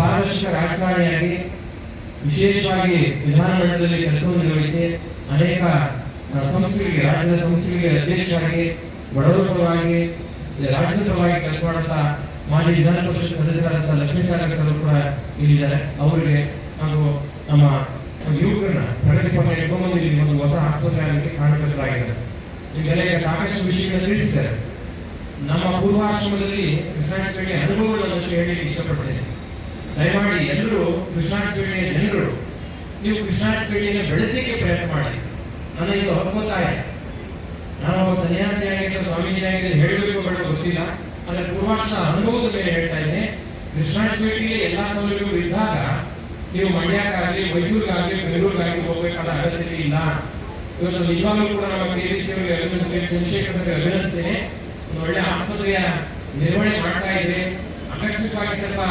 ಪಾರದರ್ಶಕ ರಾಜಕಾರಣಿಯಾಗಿ ವಿಶೇಷವಾಗಿ ವಿಧಾನಮಂಡಲದಲ್ಲಿ ಕೆಲಸವನ್ನು ನಿರ್ವಹಿಸಿ ಅನೇಕ ಸಂಸ್ಥೆಗಳಿಗೆ, ರಾಜ್ಯದ ಸಂಸ್ಥೆಗಳಿಗೆ ಅಧ್ಯಕ್ಷರಾಗಿ ಬಡವರ ಪರವಾಗಿ ರಾಜ್ಯದ ಪರವಾಗಿ ಕೆಲಸ ಮಾಡುತ್ತಾ ಮಾಜಿ ವಿಧಾನ ಪರಿಷತ್ ಸದಸ್ಯರಾದಂತಹ ಲಕ್ಷ್ಮೀ ಸರ್ ಕೂಡ ಇಲ್ಲಿದ್ದಾರೆ. ಅವರಿಗೆ ಹಾಗೂ ನಮ್ಮ ಯುವಕರನ್ನ ಪ್ರಗತಿ ಪಥ ಇಟ್ಕೊಂಡ್ಬಂದು ಇಲ್ಲಿ ಒಂದು ಹೊಸ ಆಸ್ಪತ್ರೆಯಲ್ಲಿ ಕಾಣಬೇಕಾಗಿದೆ ನಿಮಗೆಲ್ಲ ಸಾಕಷ್ಟು ವಿಷಯಗಳನ್ನು ತಿಳಿಸಿದ್ದಾರೆ. ನಮ್ಮ ಪೂರ್ವಾಶ್ರಮದಲ್ಲಿ ಕೃಷ್ಣಾಷ್ಟಮಿಯ ಅನುಭವಗಳನ್ನು ಹೇಳಿ ಇಷ್ಟಪಡ್ತೇನೆ. ದಯಮಾಡಿ ಎಲ್ಲರೂ ಕೃಷ್ಣಾಷ್ಟಮಿಯ ಜನರು, ನೀವು ಕೃಷ್ಣಾಷ್ಟಮಿಯನ್ನು ಬೆಳೆಸಲಿಕ್ಕೆ ಪ್ರಯತ್ನ ಮಾಡಿ. ನನ್ನ ಇದು ಹಕ್ಕೊತ್ತಾಯ ನಾನು ಒಬ್ಬ ಸನ್ಯಾಸಿಯಾಗಿ ಅಥವಾ ಸ್ವಾಮೀಜಿಯಾಗಿ ಹೇಳಬೇಕು ಬೇಡ ಗೊತ್ತಿಲ್ಲ. ಆದರೆ ಪೂರ್ವಾಶ್ರ ಅನುಭವದ ಮೇಲೆ ಹೇಳ್ತಾ ಇದ್ದೇನೆ ಕೃಷ್ಣಾಷ್ಟಮಿಗೆ ಎಲ್ಲಾ ಸೌಲಭ್ಯಗಳು ಇದ್ದಾಗ ನೀವು ಮಂಡ್ಯಕ್ಕಾಗಲಿ, ಮೈಸೂರಿಗಾಗಲಿ, ಬೆಂಗಳೂರಿಗಾಗಲಿ ಹೋಗಬೇಕಾದ ಅಗತ್ಯತೆ ಇಲ್ಲ. ಇವತ್ತು ನಿಜವಾಗ್ಲೂ ಕೂಡ ನಮ್ಮ ಕೆ ವಿ ಸಿ ಚಂದ್ರಶೇಖರ್ ಅಭಿನಂದಿಸ್ತೇನೆ. ಒಂದು ಒಳ್ಳೆ ಆಸ್ಪತ್ರೆಯ ನಿರ್ವಹಣೆ ಮಾಡ್ತಾ ಇದೆ ಆಕಸ್ಮಿಕವಾಗಿ ಸ್ವಲ್ಪ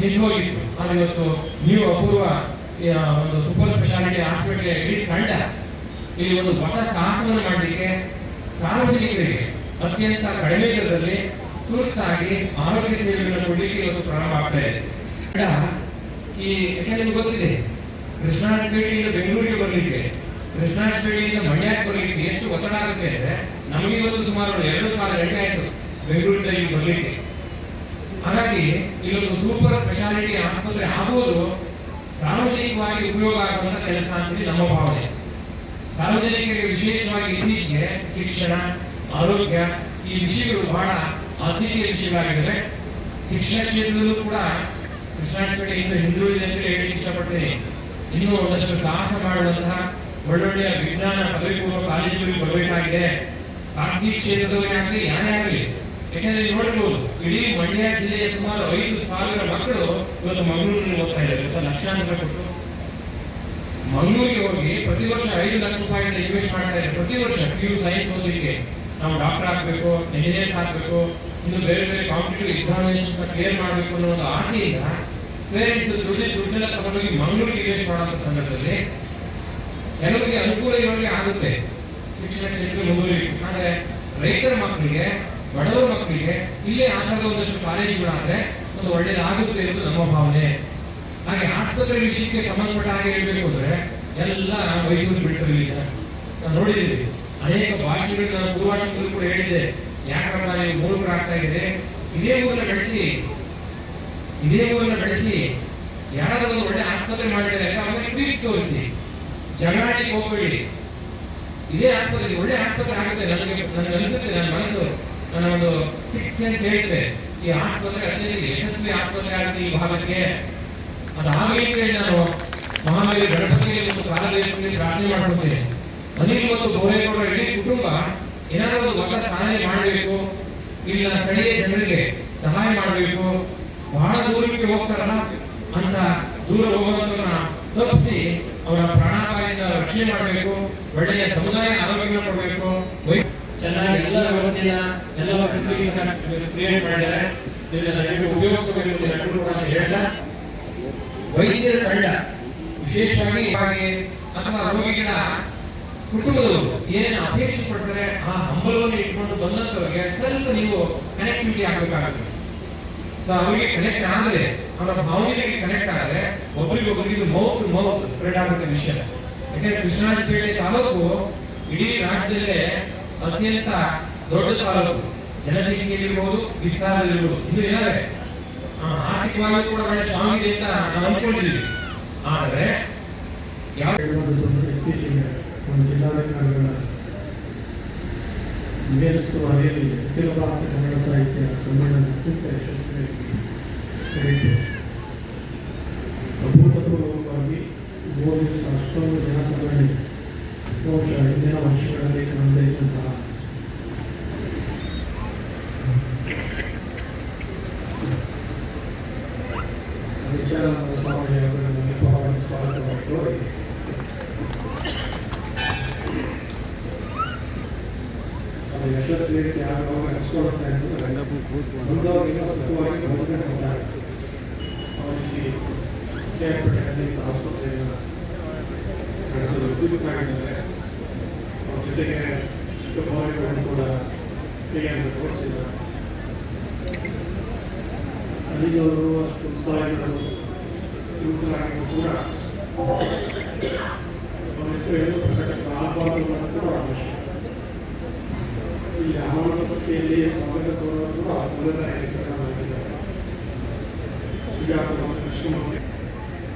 ನಿಂತು ಹೋಗಿತ್ತು ಆದ್ರೆ ಇವತ್ತು ನೀವು ಅಪೂರ್ವ ಒಂದು ಸೂಪರ್ ಸ್ಪೆಷಾಲಿಟಿ ಹಾಸ್ಪಿಟಲ್ ಇಡೀ ತಂಡ ಇಲ್ಲಿ ಒಂದು ಹೊಸ ಸಾಹಸವನ್ನು ಮಾಡಲಿಕ್ಕೆ ಸಾರ್ವಜನಿಕರಿಗೆ ಅತ್ಯಂತ ಕಡಿಮೆ ದರದಲ್ಲಿ ತುರ್ತಾಗಿ ಆರೋಗ್ಯ ಸೇವೆಗಳನ್ನು ಕೊಡಲಿಕ್ಕೆ ಇವತ್ತು ಪ್ರಾರಂಭ ಆಗ್ತಾ ಇದೆ. ಈ ಯಾಕಂದ್ರೆ ನಿಮ್ಗೆ ಗೊತ್ತಿದೆ? ಕೃಷ್ಣಾಷ್ಟಮಿಯಿಂದ ಬೆಂಗಳೂರಿಗೆ ಬರಲಿಕ್ಕೆ ಕೃಷ್ಣಾಷ್ಟಮಿಯಿಂದ ಮಂಡ್ಯಕ್ಕೆ ಬರಲಿಕ್ಕೆ ಎಷ್ಟು ಒತ್ತಡ ಆಗುತ್ತೆ ಅಂದ್ರೆ ನಮಗೆ ಇವತ್ತು ಸುಮಾರು ಎರಡು ಕಾಲ ಗಂಟೆ ಆಯಿತು ಬೆಂಗಳೂರಿನಲ್ಲಿ ಬರಲಿಕ್ಕೆ. ಹಾಗಾಗಿ ಇಲ್ಲೊಂದು ಸೂಪರ್ ಸ್ಪೆಷಾಲಿಟಿ ಆಸ್ಪತ್ರೆ ಆಗುವುದು ಸಾರ್ವಜನಿಕವಾಗಿ ಉಪಯೋಗ ಆಗುವಂತ ಕೆಲಸ ಅಂತ ನಮ್ಮ ಭಾವನೆ. ಸಾರ್ವಜನಿಕರಿಗೆ ವಿಶೇಷವಾಗಿ ಇತ್ತೀಚೆಗೆ ಶಿಕ್ಷಣ, ಆರೋಗ್ಯ, ಈ ವಿಷಯಗಳು ಬಹಳ ಆದ್ಯತೆಯ ವಿಷಯಗಳಾಗಿವೆ. ಶಿಕ್ಷಣ ಕ್ಷೇತ್ರದಲ್ಲೂ ಕೂಡ ಕೃಷ್ಣಾಷ್ಟಮಿ ಇನ್ನು ಹಿಂದುಳಿದೆ ಅಂತ ಹೇಳಿ ಇಷ್ಟಪಡ್ತೇನೆ. ಇನ್ನೂ ಒಂದಷ್ಟು ಸಾಹಸ ಮಾಡುವಂತಹ ಒಳ್ಳೊಳ್ಳೆಯ ವಿಜ್ಞಾನ ಪದವಿ ಪೂರ್ವ ಕಾಲೇಜುಗಳಿಗೆ ಬರಬೇಕಾಗಿದೆ. ಖಾಸಗಿ ಕ್ಷೇತ್ರದವರೇ ಆಗಲಿ, ಯಾರೇ ಆಗಲಿ ಯಾಕಂದ್ರೆ ನೋಡಿರ್ಬೋದು ಇಡೀ ಮಂಡ್ಯ ಜಿಲ್ಲೆಯ ಸುಮಾರು ಐದು ಸಾವಿರ ಮಕ್ಕಳು ಇವತ್ತು ಮಂಗಳೂರಿನಲ್ಲಿ ಓದ್ತಾ ಇದ್ದಾರೆ. ಇವತ್ತು ಲಕ್ಷಾಂತರ ಕೊಟ್ಟು ಮಂಗಳೂರಿಗೆ ಹೋಗಿ ಪ್ರತಿ ವರ್ಷ ಐದು ಲಕ್ಷ ರೂಪಾಯಿ ಇನ್ವೆಸ್ಟ್ ಮಾಡ್ತಾ ಇದ್ದಾರೆ. ಪ್ರತಿ ವರ್ಷ ಪಿ ಯು ಸೈನ್ಸ್ ಓದಲಿಕ್ಕೆ ನಾವು ಡಾಕ್ಟರ್ ಆಗಬೇಕು ಇಂಜಿನಿಯರ್ಸ್ ಆಗಬೇಕು, ಇನ್ನು ಬೇರೆ ಬೇರೆ ಕಾಂಪಿಟೇಟಿವ್ ಎಕ್ಸಾಮಿನೇಷನ್ಸ್ ಕ್ಲಿಯರ್ ಮಾಡಬೇಕು ಅನ್ನೋ ಒಂದು ಆಸೆಯಿಂದ ಪೇರೆಂಟ್ಸ್ ದುಡ್ಡು ದುಡ್ಡೆಲ್ಲ ತಗೊಂಡೋಗಿ ಮಂಗಳೂರಿಗೆ ಇನ್ವೆಸ್ಟ್ ಮಾಡುವಂತ ಸಂದರ್ಭದಲ್ಲಿ ಕೆಲವರಿಗೆ ಅನುಕೂಲ ಇರೋರಿಗೆ ಆಗುತ್ತೆ. ಶಿಕ್ಷಣ ಕ್ಷೇತ್ರ ಮುಂದುವರಿಬೇಕು. ಆದರೆ ರೈತರ ಮಕ್ಕಳಿಗೆ ಬಡವರ ಮಕ್ಕಳಿಗೆ ಇಲ್ಲೇ ಆಧಾರದ ಒಂದಷ್ಟು ಕಾಲೇಜುಗಳಾದ್ರೆ ಒಂದು ಒಳ್ಳೇದಾಗುತ್ತೆ ಎಂದು ನಮ್ಮ ಭಾವನೆ. ಹಾಗೆ ಆಸ್ಪತ್ರೆ ವಿಷಯಕ್ಕೆ ಸಂಬಂಧಪಟ್ಟ ಹಾಗೆ ಹೇಳಬೇಕು ಅಂದ್ರೆ ಎಲ್ಲ ಮೈಸೂರು ಬಿಟ್ಟಿರಲಿಲ್ಲ ನಾನು ನೋಡಿದ್ದೀನಿ. ಅನೇಕ ಭಾಷೆಗಳು ನಾನು ಕೂಡ ಹೇಳಿದ್ದೆ. ಯಾಕಂದ್ರೆ ನೀವು ಮೂರ್ಖರಾಗ್ತಾ ಇದೆ. ಇದೇ ಊರನ್ನ ಬೆಳೆಸಿ. ಇದೇ ಊರನ್ನ ಬೆಳೆಸಿ. ಯಾರಾದ್ರೂ ಒಳ್ಳೆ ಆಸ್ಪತ್ರೆ ಮಾಡಿದರೆ ಅವರಿಗೆ ಪ್ರೀತಿ ತೋರಿಸಿ. ಜಗಳಾಗಿ ಹೋಗಬೇಡಿ. ಇದೇ ಆಸ್ಪತ್ರೆ, ಒಳ್ಳೆ ಆಸ್ಪತ್ರೆ ಆಗುತ್ತೆ ನನಗೆ ನನಗೆ ಅನಿಸುತ್ತೆ ನನ್ನ ಮನಸ್ಸು. ನನ್ನ ಒಂದು ಸಿಕ್ಸ್ ಸೆನ್ಸ್ ಹೇಳಿದೆ ಈ ಆಸ್ಪತ್ರೆ ಅತ್ಯಂತ ಯಶಸ್ವಿ ಆಸ್ಪತ್ರೆ ಆಗುತ್ತೆ ಈ ಭಾಗಕ್ಕೆ. ಅದಾಗಲಿಕ್ಕೆ ನಾನು ಮಹಾಮಾರಿ ಗಣಪತಿಯಲ್ಲಿ ಮತ್ತು ಕಾಲದೇಶದಲ್ಲಿ ಪ್ರಾರ್ಥನೆ ಮಾಡ್ಕೊಳ್ತೇನೆ. ಅನಿಲ್ ಮತ್ತು ಗೋರೇಗೌಡ ಇಡೀ ಕುಟುಂಬ ಏನಾದರೂ ಹೊಸ ಸಾಧನೆ ಮಾಡಬೇಕು ಇಲ್ಲ ಸ್ಥಳೀಯ ಜನರಿಗೆ ಸಹಾಯ ಮಾಡಬೇಕು, ಬಹಳ ದೂರಕ್ಕೆ ಹೋಗ್ತಾರಲ್ಲ, ಅಂತ ದೂರ ಹೋಗೋದನ್ನ ತಪ್ಪಿಸಿ ಅವರ ಪ್ರಾಣಾಪಾಯದಿಂದ ರಕ್ಷಣೆ ಮಾಡಬೇಕು, ಒಳ್ಳೆಯ ಸಮುದಾಯ ಆರೋಗ್ಯ ಕೊಡಬೇಕು. ವೈ- ಚೆನ್ನಾಗಿ ಎಲ್ಲ ವ್ಯವಸ್ಥೆಯ ಎಲ್ಲ ಫೆಸಿಲಿಟೀಸ್ ಕ್ರಿಯೇಟ್ ಮಾಡಿದ್ದಾರೆ. ಇದನ್ನ ದಯವಿಟ್ಟು ಉಪಯೋಗಿಸಬೇಕು ಎಲ್ಲರೂ ಕೂಡ ಹೇಳ್ತಾ ವೈದ್ಯರ ತಂಡ, ವಿಶೇಷವಾಗಿ ಅಥವಾ ರೋಗಿಗಳ ಕುಟುಂಬದವರು ಏನು ಅಪೇಕ್ಷೆ ಪಡ್ತಾರೆ, ಆ ಹಂಬಲವನ್ನು ಇಟ್ಕೊಂಡು ಬಂದಂತವರಿಗೆ ಸ್ವಲ್ಪ ನೀವು ಕನೆಕ್ಟಿವಿಟಿ ಆಗಬೇಕಾಗುತ್ತೆ. ಸೊ ಅವರಿಗೆ ಕನೆಕ್ಟ್ ಆದರೆ ಅವರ ಭಾವನೆಗೆ ಕನೆಕ್ಟ್ ಆದರೆ ಒಬ್ಬರಿಗೊಬ್ಬರಿಗೆ ಮೌತ್ ಮೌತ್ ಸ್ಪ್ರೆಡ್ ಆಗುತ್ತೆ ವಿಷಯ. ಯಾಕಂದ್ರೆ ಕೃಷ್ಣರಾಜಪೇಟೆ ತಾಲೂಕು ಇಡೀ ರಾಜ್ಯದಲ್ಲೇ ಅತ್ಯಂತ ದೊಡ್ಡ ತಾಲೂಕು. ಜನಸಂಖ್ಯೆಯಲ್ಲಿರ್ಬೋದು ವಿಸ್ತಾರದಲ್ಲಿರ್ಬೋದು. ಇನ್ನು ಆ, ಆರ್ಥಿಕವಾಗಿ ಕೂಡ ಬಹಳ ಸ್ಟ್ರಾಂಗ್ ಇದೆ ಅಂತ ನಾವು ಅನ್ಕೊಂಡಿದ್ದೀವಿ ಆದರೆ ಯಾವ ಇತ್ತೀಚೆಗೆ ಒಂದು ಜಿಲ್ಲಾಧಿಕಾರಿಗಳ ಮೇಲುಸ್ತುವಾರಿಯಲ್ಲಿ ಅಖಿಲ ಭಾರತ ಕನ್ನಡ ಸಾಹಿತ್ಯ ಸಮ್ಮೇಳನ ಅತ್ಯಂತ ಯಶಸ್ವಿಯಾಗಿ ನಡೆಯಿತು ಅಭೂತಪೂರ್ವವಾಗಿ ಮೂರು ದಿವಸ ಅಷ್ಟೊಂದು ಜನಸಭೆಯಲ್ಲಿ ಬಹುಶಃ ಹಿಂದಿನ ವರ್ಷಗಳಲ್ಲಿ ಕಾಣದೇ ಅವರು ಸ್ವಾಮಿ ಅವರನ್ನು ಅದು ಯಶಸ್ವಿ ಫೆಸಿಲಿಟಿ ಯಾರು ನಡೆಸ್ಕೊಳ್ತಾ ಮುಂದೋಗಿ ಸುಖವಾಗಿ ಕೊಡ್ತಾರೆ ಅವರಿಗೆ ಅವ್ರ ಜೊತೆಗೆ ಚಿಕ್ಕಬಳ್ಳಾಪುರವನ್ನು ಕೂಡ ಕ್ರಿಯೆಯನ್ನು ತೋರಿಸಿದ್ದಾರೆ ಅಲ್ಲಿಯವರು ಅಷ್ಟು ಉತ್ಸಾಹಿಗಳು ಯುವಕರಾಗಿಯೂ ಕೂಡ ಅವರ ಹೆಸರು ಹೇಳಲ್ಪಟ್ಟಂಥ ಆಹ್ವಾನ ಕೂಡ ಅವಶ್ಯಕ ಈ ಆಹ್ವಾನ ಪಟ್ಟಿಯಲ್ಲಿ ಸ್ವಾಗತ ಕೋರುವುದು ಆ ಕುಲದ ಹೆಸರನ್ನಾಗಿದ್ದಾರೆ ಸುಜಾತ ಮತ್ತು ಕೃಷ್ಣಮೂರ್ತಿ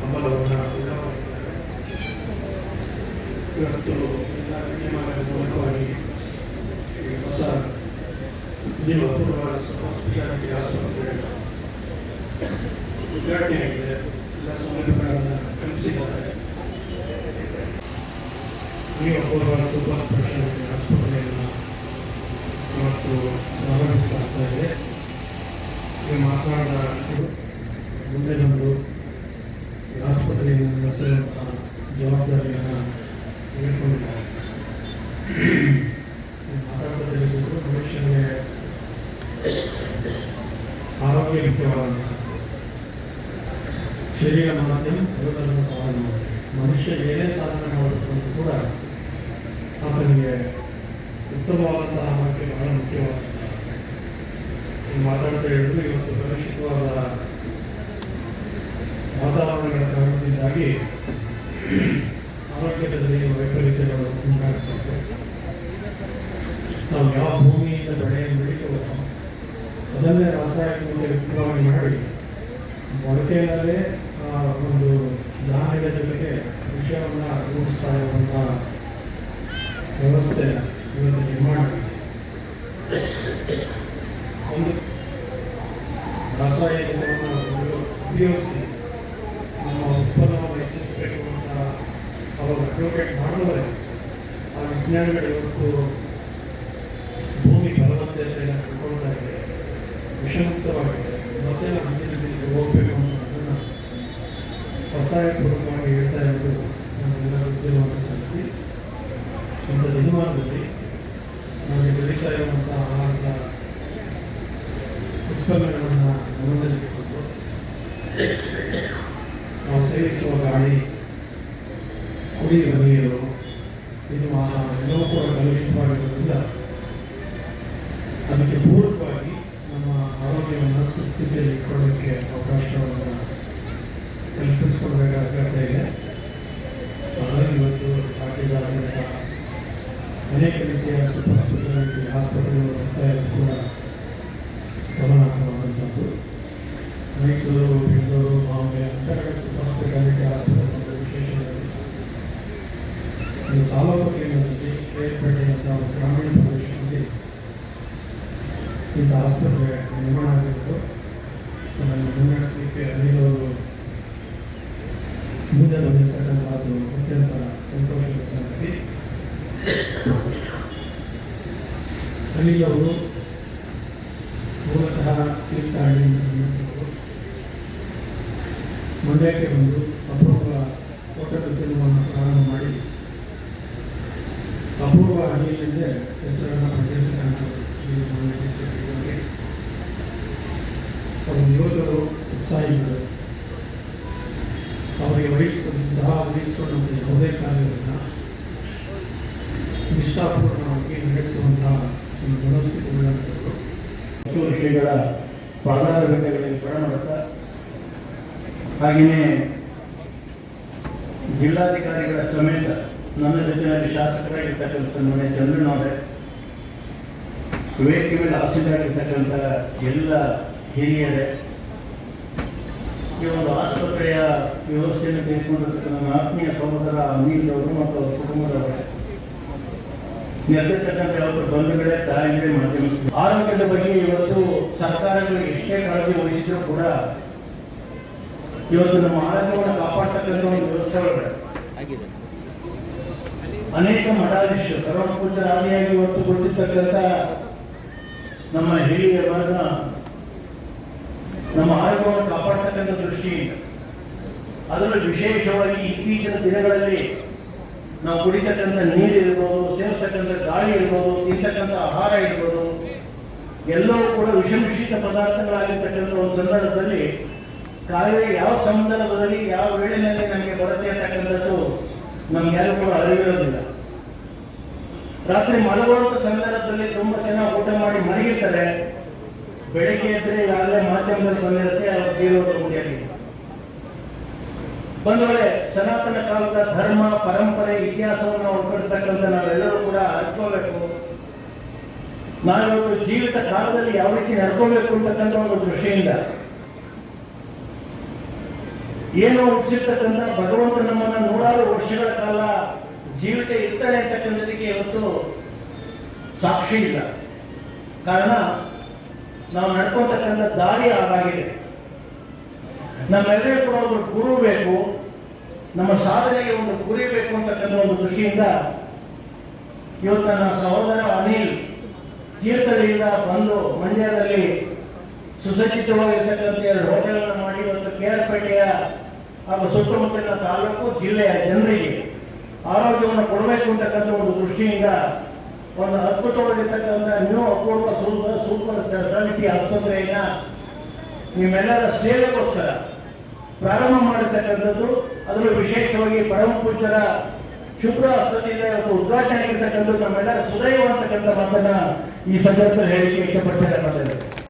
ಹಂಬಲವನ್ನು ಉಳ್ಳವರಾಗಿದ್ದಾರೆ ಇವತ್ತು ಎಲ್ಲ ನಿಯಮಗಳ ಮೂಲಕವಾಗಿ ಈ ಹೊಸ ನೀವು ಅಪೂರ್ವ ಸೂಪರ್ ಸ್ಪೆಷಾಲಿಟಿ ಆಸ್ಪತ್ರೆ ಉದ್ಘಾಟನೆಯಾಗಿದೆ ಎಲ್ಲ ಸೌಲಭ್ಯಗಳನ್ನು ಕಲ್ಪಿಸಿದ್ದಾರೆ ನೀವು ಅಪೂರ್ವ ಸೂಪರ್ ಸ್ಪೆಷಾಲಿಟಿ ಆಸ್ಪತ್ರೆಯನ್ನು ಇವತ್ತು ಪ್ರಾರಂಭಿಸ್ತಾ ಇದೆ ಈ ಮಾತನಾಡಿದ ಮುಂದೆ ನಮ್ಮದು ಆಸ್ಪತ್ರೆಯನ್ನು ಜವಾಬ್ದಾರಿಯನ್ನು ತೆಗೆದುಕೊಂಡಿದ್ದಾರೆ ಮಾತಾಡ್ತಾ ತಿಳಿಸಿದ್ರು ಮನುಷ್ಯನಿಗೆ ಆರೋಗ್ಯ ಮುಖ್ಯವಾದ ಶರೀರ ಮಾಧ್ಯಮ ಎಲ್ಲದನ್ನು ಸಾಧನೆ ಮಾಡುತ್ತೆ ಮನುಷ್ಯ ಏನೇ ಸಾಧನೆ ಮಾಡಬೇಕು ಅಂತ ಕೂಡ ಆತನಿಗೆ ಉತ್ತಮವಾದಂತಹ ಆರೋಗ್ಯ ಬಹಳ ಮುಖ್ಯವಾದಂತಹ ಈ ಮಾತಾಡ್ತಾ ಹೇಳಿದ್ರು ಇವತ್ತು ಕಲುಷಿತವಾದ ವಾತಾವರಣಗಳ ಕಾರಣದಿಂದಾಗಿ ಆರೋಗ್ಯದಲ್ಲಿ ವೈಪರೀತ್ಯಗಳು ಉಂಟಾಗ್ತವೆ ನಾವು ಯಾವ ಭೂಮಿಯಿಂದ ಬೆಳೆಯನ್ನು ಬೆಳೀತೀವೋ ಅದನ್ನೇ ರಾಸಾಯನಿಕ ಯುಕ್ತವಾಗಿ ಮಾಡಿ ಮೊಳಕೆಯಲ್ಲೇ ಆ ಒಂದು ಧಾನ್ಯದ ಜೊತೆಗೆ ವಿಷಯವನ್ನು ರೂಪಿಸ್ತಾ ಇರುವಂತಹ ವ್ಯವಸ್ಥೆ ಇವತ್ತು ನಿರ್ಮಾಣ ಆಗಿದೆ. ಒಂದು ರಾಸಾಯನಿಕವನ್ನು ಉಪಯೋಗಿಸಿ ನಮ್ಮ ಉತ್ಪನ್ನವನ್ನು ಹೆಚ್ಚಿಸಬೇಕು ಅಂತ ಅವರು ಅಡ್ವೊಕೇಟ್ ಮಾಡಿದ್ರೆ ಆ ವಿಜ್ಞಾನಿಗಳು ಇವತ್ತು ಭೂಮಿ ಫಲವತ್ತತೆಯನ್ನು ಇದೆ ವಿಷಮುಕ್ತವಾಗಿದೆ ಮತ್ತೆ ನಾವು ಮುಂದಿನ ದಿನಕ್ಕೆ ಹೋಗಬೇಕು ಅಂತ ಅದನ್ನು ಒತ್ತಾಯಪೂರ್ವಕವಾಗಿ ಹೇಳ್ತಾ ಇರೋದು ನಮ್ಮೆಲ್ಲ ಉದ್ಯಮದ ಸಂಗತಿ ಇಂಥ ದಿನಮಾನದಲ್ಲಿ ನಮಗೆ ಆಹಾರದ ಗಾಳಿ ಕುಡಿಯುವ ನೀರು ತಿನ್ನುವ ಆಹಾರ ಎಲ್ಲವೂ ಕೂಡ ಕಲುಷಿತವಾಗಿರೋದ್ರಿಂದ ಅದಕ್ಕೆ ಪೂರಕವಾಗಿ ನಮ್ಮ ಆರೋಗ್ಯವನ್ನು ಸ್ಥಿತಿಯಲ್ಲಿ ಇಟ್ಕೊಳ್ಳೋಕ್ಕೆ ಅವಕಾಶವನ್ನು ಕಲ್ಪಿಸ್ಕೊಳ್ಬೇಕಾದ ಅಗತ್ಯ ಇದೆ. ಹಾಗಾಗಿ ಇವತ್ತು ರಾಜ್ಯದಾದ್ಯಂತ ಅನೇಕ ರೀತಿಯ ಸೂಪರ್ ಸ್ಪೆಷಾಲಿಟಿ ಆಸ್ಪತ್ರೆಗಳು ಬರ್ತಾ ಕೂಡ ಗಮನಾರ್ಹವಾದಂಥದ್ದು. ಮೈಸೂರು ಬೆಂಗಳೂರು ಬಾಂಬೆ ಸ್ಪೆಷಾಲಿಟಿ ಆಸ್ಪತ್ರೆ ವಿಶೇಷವಾಗಿದೆ ಇದು ತಾಲೂಕು ಕೇಂದ್ರದಲ್ಲಿ ಗ್ರಾಮೀಣ ಪ್ರದೇಶದಲ್ಲಿ ಇಂಥ ಆಸ್ಪತ್ರೆ ನಿರ್ಮಾಣ ಆಗಿದ್ದು ಅದನ್ನು ಮುನ್ನಡೆಸಲಿಕ್ಕೆ ಅಲ್ಲಿಯವರು ಮುಂದೆ ಬಂದಿರತಕ್ಕಂಥದ್ದು ಅತ್ಯಂತ ಸಂತೋಷದ ಸಂಗತಿ ಅಲ್ಲಿಯವರು ಮೂಲತಃ ತೀರ್ಥಹಳ್ಳಿಯಿಂದ ಬಂದಂಥವರು ಮಂಡ್ಯಕ್ಕೆ ಬಂದು ಅಪೂರ್ವ ಹೋಟೆಲ್ ಉದ್ಯಮವನ್ನು ಪ್ರಾರಂಭ ಮಾಡಿ ಅಪೂರ್ವ ಅಡಿಯಲ್ಲಿಂದೇ ಹೆಸರನ್ನು ಪಡೆದಿರ್ತಕ್ಕಂಥದ್ದು ಇದು ನಮ್ಮ ಡಿಸ್ಟ್ರಿಕ್ಟಿನಲ್ಲಿ ಅವರು ಯುವಕರು ಉತ್ಸಾಹಿಗಳು ಅವರಿಗೆ ವಹಿಸಿದಂತಹ ವಹಿಸಿಕೊಂಡಂಥ ಯಾವುದೇ ಕಾರ್ಯವನ್ನು ನಿಷ್ಠಾಪೂರ್ಣವಾಗಿ ನಡೆಸುವಂತಹ ಒಂದು ಮನಸ್ಥಿತಿ ಉಳ್ಳಂಥವರು ಹತ್ತು ಶ್ರೀಗಳ ಪಾದಾರಗಳಲ್ಲಿ ಮಾಡುತ್ತಾ ಹಾಗೆಯೇ ಜಿಲ್ಲಾಧಿಕಾರಿಗಳ ಸಮೇತ ನನ್ನ ಜೊತೆಯಲ್ಲಿ ಶಾಸಕರಾಗಿರ್ತಕ್ಕಂಥ ಸನ್ಮಾನ್ಯ ಚಂದ್ರನವರೇ ವೇದಿಕೆ ಮೇಲೆ ಆಸೀನರಾಗಿರ್ತಕ್ಕಂಥ ಎಲ್ಲ ಹಿರಿಯರೇ ಈ ಒಂದು ಆಸ್ಪತ್ರೆಯ ವ್ಯವಸ್ಥೆಯನ್ನು ತೆಗೆದುಕೊಂಡಿರ್ತಕ್ಕಂಥ ನನ್ನ ಆತ್ಮೀಯ ಸಹೋದರ ಅನಿಲ್ ಅವರು ಮತ್ತು ಅವರ ಕುಟುಂಬದವರೇ ನೆರೆದಿರ್ತಕ್ಕಂಥ ಯಾವತ್ತು ಬಂಧುಗಳೇ ತಾಯಿಗಳೇ ಮಾಧ್ಯಮ ಸ್ನೇಹಿತರೆ. ಆರೋಗ್ಯದ ಬಗ್ಗೆ ಇವತ್ತು ಸರ್ಕಾರಗಳು ಎಷ್ಟೇ ಕಾಳಜಿ ವಹಿಸಿದ್ರು ಕೂಡ ಇವತ್ತು ನಮ್ಮ ಆರೋಗ್ಯವನ್ನು ಕಾಪಾಡ್ತಕ್ಕಂಥ ಒಂದು ವ್ಯವಸ್ಥೆ ಒಳಗಡೆ ಅನೇಕ ಮಠಾಧೀಶರು ಕರೋನಾ ಪೂಜಾರ ಆದಿಯಾಗಿ ಇವತ್ತು ಗೊತ್ತಿರ್ತಕ್ಕಂಥ ನಮ್ಮ ಹಿರಿಯರನ್ನ ನಮ್ಮ ಆರೋಗ್ಯವನ್ನು ಕಾಪಾಡ್ತಕ್ಕಂಥ ದೃಷ್ಟಿಯಿಂದ. ಅದರಲ್ಲೂ ವಿಶೇಷವಾಗಿ ಇತ್ತೀಚಿನ ದಿನಗಳಲ್ಲಿ ನಾವು ಕುಡಿತಕ್ಕಂಥ ನೀರು ಇರ್ಬೋದು, ಸೇವಿಸ್ತಕ್ಕಂಥ ಗಾಳಿ ಇರ್ಬೋದು ತಿಂತಕ್ಕಂಥ ಆಹಾರ ಇರ್ಬೋದು, ಎಲ್ಲವೂ ಕೂಡ ವಿಷಮಿಶ್ರಿತ ಪದಾರ್ಥಗಳಾಗಿರ್ತಕ್ಕಂಥ ಒಂದು ಸಂದರ್ಭದಲ್ಲಿ ಕಾಯಿಲೆ ಯಾವ ಸಂದರ್ಭದಲ್ಲಿ, ಯಾವ ವೇಳೆಯಲ್ಲಿ ನಮಗೆ ಬರುತ್ತೆ ಅಂತಕ್ಕಂಥದ್ದು ನಮ್ಗೆ ಯಾರು ಕೂಡ ಅರಿವಿರೋದಿಲ್ಲ. ರಾತ್ರಿ ಮಲಗುವಂಥ ಸಂದರ್ಭದಲ್ಲಿ ತುಂಬ ಚೆನ್ನಾಗಿ ಊಟ ಮಾಡಿ ಮಲಗಿರ್ತಾರೆ. ಬೆಳಿಗ್ಗೆ ಎದ್ರೆ ಈಗಾಗಲೇ ಮಾಧ್ಯಮದಲ್ಲಿ ಬಂದಿರುತ್ತೆ, ಅವ್ರ ಜೀವನ ಮುಗಿಯಾಗಿದೆ ಬಂದವರೇ, ಸನಾತನ ಕಾಲದ ಧರ್ಮ, ಪರಂಪರೆ, ಇತಿಹಾಸವನ್ನು ಒಳಪಡಿಸ್ತಕ್ಕಂಥ ನಾವೆಲ್ಲರೂ ಕೂಡ ಅರ್ಕೋಬೇಕು ನಾವಿವತ್ತು ಜೀವಿತ ಕಾಲದಲ್ಲಿ ಯಾವ ರೀತಿ ನಡ್ಕೋಬೇಕು ಅಂತಕ್ಕಂಥ ಒಂದು ದೃಷ್ಟಿಯಿಂದ ಏನು ಹುಟ್ಟಿಸಿರ್ತಕ್ಕಂಥ ಭಗವಂತ ನಮ್ಮನ್ನ ನೂರಾರು ವರ್ಷಗಳ ಕಾಲ ಜೀವಿತ ಇರ್ತಾನೆ ಅಂತಕ್ಕಂಥದಕ್ಕೆ ಇವತ್ತು ಸಾಕ್ಷಿ ಇಲ್ಲ. ಕಾರಣ ನಾವು ನಡ್ಕೊತಕ್ಕಂಥ ದಾರಿ ಹಾಗಾಗಿದೆ ನಮ್ಮೆಲ್ಲರೂ ಕೂಡ ಒಂದು ಗುರು ಬೇಕು. ನಮ್ಮ ಸಾಧನೆಗೆ ಒಂದು ಗುರಿ ಬೇಕು ಅಂತಕ್ಕಂಥ ಒಂದು ಖುಷಿಯಿಂದ ಇವತ್ತು ನನ್ನ ಸಹೋದರ ಅನಿಲ್ ತೀರ್ಥದಿಂದ ಬಂದು ಮಂಡ್ಯದಲ್ಲಿ ಸುಸಜ್ಜಿತವಾಗಿರ್ತಕ್ಕಂಥ ಎರಡು ಹೋಟೆಲ್ಗಳನ್ನು ಮಾಡಿ ಇವತ್ತು ಕೇರಪೇಟೆಯ ಹಾಗೂ ಸುತ್ತಮುತ್ತಲಿನ ತಾಲೂಕು, ಜಿಲ್ಲೆಯ ಜನರಿಗೆ ಆರೋಗ್ಯವನ್ನು ಕೊಡಬೇಕು ಅಂತಕ್ಕಂಥ ಒಂದು ದೃಷ್ಟಿಯಿಂದ ಒಂದು ಅದ್ಭುತವಾಗಿರ್ತಕ್ಕಂಥ new Apoorva super super speciality ಆಸ್ಪತ್ರೆಯನ್ನ ನೀವೆಲ್ಲರ ಸೇವೆಗೋಸ್ಕರ ಪ್ರಾರಂಭ ಮಾಡಿರ್ತಕ್ಕಂಥದ್ದು. ಅದರಲ್ಲೂ ವಿಶೇಷವಾಗಿ ಪರಮ ಪೂಜ್ಯರ ಶುಭ್ರ ಹಸ್ತದಿಂದ ಇವತ್ತು ಉದ್ಘಾಟನೆ ಆಗಿರ್ತಕ್ಕಂಥದ್ದು ನಮ್ಮೆಲ್ಲರ ಸುದೈವ ಅಂತಕ್ಕಂಥ ಮಾತನ್ನ ಈ ಸಂದರ್ಭದಲ್ಲಿ ಹೇಳಿಕೆ ಇಷ್ಟಪಡ್ತಕ್ಕಂಥದ್ದು